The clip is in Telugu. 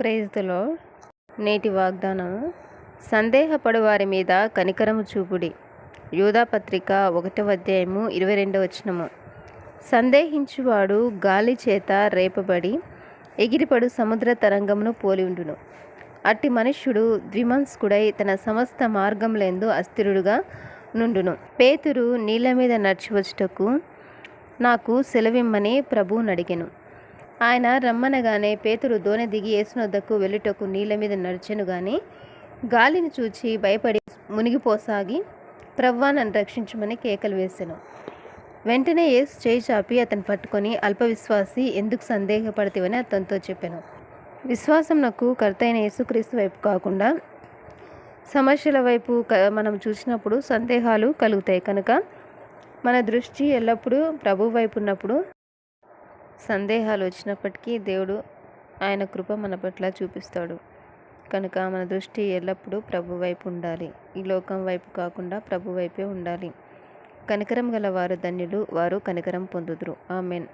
ప్రేజ్లో నేటి వాగ్దానము సందేహపడు వారి మీద కనికరము చూపుడి. యూధాపత్రిక ఒకటవ అధ్యాయము ఇరవై రెండవ వచనము. సందేహించువాడు గాలి చేత రేపబడి ఎగిరిపడు సముద్ర తరంగమును పోలి ఉండును. అట్టి మనుష్యుడు ద్విమనస్కుడై తన సమస్త మార్గములందు అస్థిరుడుగా నుండును. పేతురు నీళ్ళ మీద నడిచివచ్చుటకు నాకు సెలవిమ్మని ప్రభువునడిగెను. ఆయన రమ్మనగానే పేతురు దోణి దిగి యేసునొద్దకు వెళ్ళుటకు నీళ్ళ మీద నడిచెను గాని గాలిని చూచి భయపడి మునిగిపోసాగి ప్రవ్వా నన్ను రక్షించమని కేకలు వేసెను. వెంటనే యేసు చేయి చాపి అతను పట్టుకొని అల్పవిశ్వాసి ఎందుకు సందేహపడతావని అతనితో చెప్పాను. విశ్వాసం నాకు కర్తైన యేసుక్రీస్తు వైపు కాకుండా సమస్యల వైపు క- మనం చూసినప్పుడు సందేహాలు కలుగుతాయి కనుక మన దృష్టి ఎల్లప్పుడూ ప్రభు వైపు ఉన్నప్పుడు సందేహాలు వచ్చినప్పటికీ దేవుడు ఆయన కృప మన పట్ల చూపిస్తాడు. కనుక మన దృష్టి ఎల్లప్పుడూ ప్రభు వైపు ఉండాలి. ఈ లోకం వైపు కాకుండా ప్రభు వైపే ఉండాలి. కనికరం గల వారు ధన్యులు వారు కనికరం పొందుదురు. ఆమెన్.